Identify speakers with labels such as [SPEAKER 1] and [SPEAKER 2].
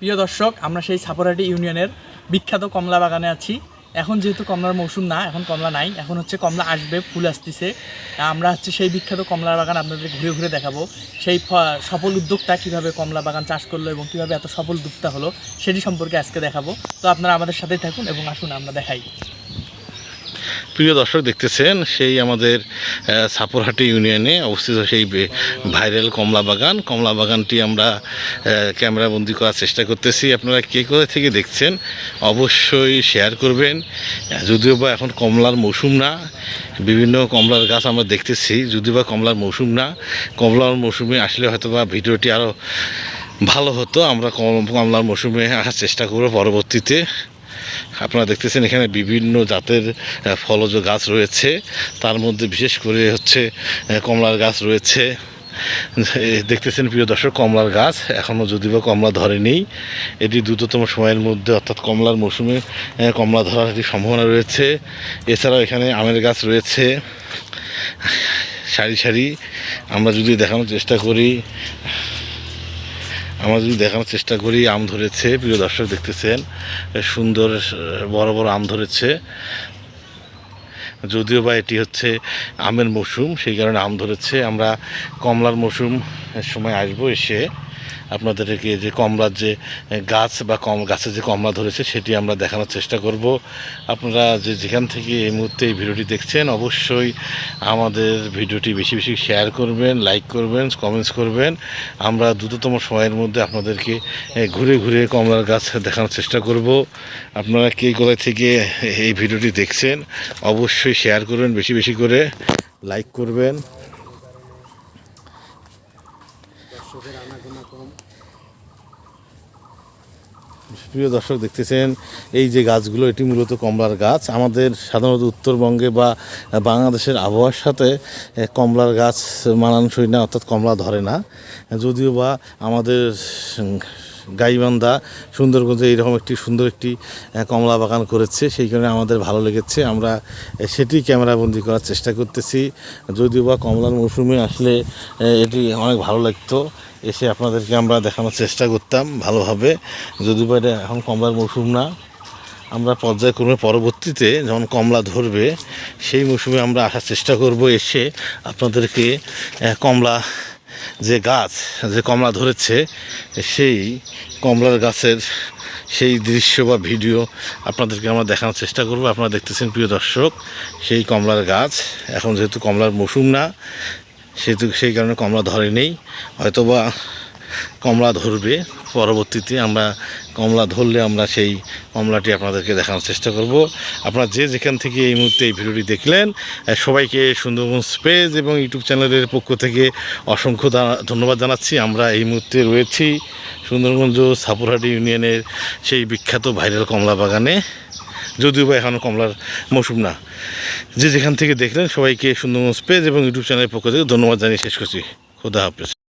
[SPEAKER 1] প্রিয় দর্শক, আমরা সেই সাপোরাটি ইউনিয়নের বিখ্যাত কমলা বাগানে আছি। এখন যেহেতু কমলার মৌসুম না, এখন কমলা নাই, এখন হচ্ছে কমলা আসবে, ফুল আসতেছে। আমরা হচ্ছে সেই বিখ্যাত কমলা বাগান আপনাদের ঘুরে ঘুরে দেখাবো। সেই সফল উদ্যোক্তা কীভাবে কমলা বাগান চাষ করল এবং কীভাবে এত সফল উদ্যোগটা হলো, সেটি সম্পর্কে আজকে দেখাবো। তো আপনারা আমাদের সাথেই থাকুন এবং আসুন, আমরা দেখাই।
[SPEAKER 2] প্রিয় দর্শক দেখতেছেন, সেই আমাদের সাপুরহাটি ইউনিয়নে অবস্থিত সেই ভাইরাল কমলা বাগান কমলা বাগানটি আমরা ক্যামেরা বন্দি করার চেষ্টা করতেছি। আপনারা কে কোথা থেকে দেখছেন, অবশ্যই শেয়ার করবেন। যদিও বা এখন কমলার মৌসুম না, বিভিন্ন কমলার গাছ আমরা দেখতেছি, যদিও বা কমলার মৌসুম না, কমলার মৌসুমে আসলে হয়তো বা ভিডিওটি আরও ভালো হতো। আমরা কমলার মৌসুমে আসার চেষ্টা করব পরবর্তীতে। আপনারা দেখতেছেন এখানে বিভিন্ন জাতের ফলজ গাছ রয়েছে। তার মধ্যে বিশেষ করে হচ্ছে কমলার গাছ রয়েছে। দেখতেছেন প্রিয় দর্শক, কমলার গাছ। এখনও যদিও বা কমলা ধরেনি। এটি দ্রুততম সময়ের মধ্যে, অর্থাৎ কমলার মৌসুমে কমলা ধরার একটি সম্ভাবনা রয়েছে। এছাড়াও এখানে আমের গাছ রয়েছে। সারি সারি। আমরা যদি দেখানোর চেষ্টা করি আমরা যদি দেখানোর চেষ্টা করি, আম ধরেছে, প্রিয় দর্শক দেখতেছেন সুন্দর বড় বড় আম ধরেছে। যদিও বা এটি হচ্ছে আমের মৌসুম, সেই কারণে আম ধরেছে। আমরা কমলার মৌসুম সময় আসব এসে। আপনাদেরকে যে কমলার যে গাছ বা কম গাছে যে কমলা ধরেছে, সেটি আমরা দেখানোর চেষ্টা করব। আপনারা যে যেখান থেকে এই মুহূর্তে এই ভিডিওটি দেখছেন, অবশ্যই আমাদের ভিডিওটি বেশি বেশি শেয়ার করবেন, লাইক করবেন, কমেন্টস করবেন। আমরা দ্রুততম সময়ের মধ্যে আপনাদেরকে ঘুরে ঘুরে কমলার গাছ দেখানোর চেষ্টা করব। আপনারা কে কোথায় থেকে এই ভিডিওটি দেখছেন, অবশ্যই শেয়ার করবেন, বেশি বেশি করে লাইক করবেন। প্রিয় দর্শক, দেখতেছেন, এই যে গাছগুলো, এটি মূলত কমলার গাছ। আমাদের সাধারণত উত্তরবঙ্গে বা বাংলাদেশের আবহাওয়ার সাথে কমলার গাছ মানানসই না, অর্থাৎ কমলা ধরে না। যদিও বা আমাদের গাইবান্ধা, সুন্দরগঞ্জে এইরকম একটি সুন্দর একটি কমলা বাগান করেছে, সেই কারণে আমাদের ভালো লেগেছে। আমরা সেটি ক্যামেরাবন্দি করার চেষ্টা করতেছি। যদিও বা কমলার মৌসুমে আসলে এটি অনেক ভালো লাগতো। এসে আপনাদেরকে আমরা দেখানোর চেষ্টা করতাম ভালোভাবে। যদিও বা এটা এখন কমলার মৌসুম না, আমরা পর্যায়ক্রমে পরবর্তীতে যখন কমলা ধরবে, সেই মৌসুমে আমরা আসার চেষ্টা করব এসে আপনাদেরকে কমলা যে গাছ, যে কমলা ধরেছে, সেই কমলার গাছের সেই দৃশ্য বা ভিডিও আপনাদেরকে আমরা দেখানোর চেষ্টা করব। আপনারা দেখতেছেন প্রিয় দর্শক, সেই কমলার গাছ। এখন যেহেতু কমলার মৌসুম না সেহেতু সেই কারণে কমলা ধরে ধরেনি হয়তোবা কমলা ধরবে। পরবর্তীতে আমরা কমলা ধরলে আমরা সেই কমলাটি আপনাদেরকে দেখানোর চেষ্টা করব। আপনারা যে যেখান থেকে এই মুহূর্তে এই ভিডিওটি দেখলেন সবাইকে সুন্দরবন স্পেস এবং ইউটিউব চ্যানেলের পক্ষ থেকে অসংখ্য ধন্যবাদ জানাচ্ছি। আমরা এই মুহূর্তে রয়েছি সুন্দরগঞ্জ সাপুরহাটি ইউনিয়নের সেই বিখ্যাত ভাইরাল কমলা বাগানে। যদিও বা এখনও কমলার মৌসুম না। যে যেখান থেকে দেখলেন সবাইকে সুন্দরবন পেজ এবং ইউটিউব চ্যানেলের পক্ষ থেকে ধন্যবাদ জানিয়ে শেষ করছি। খোদা হাফেজ।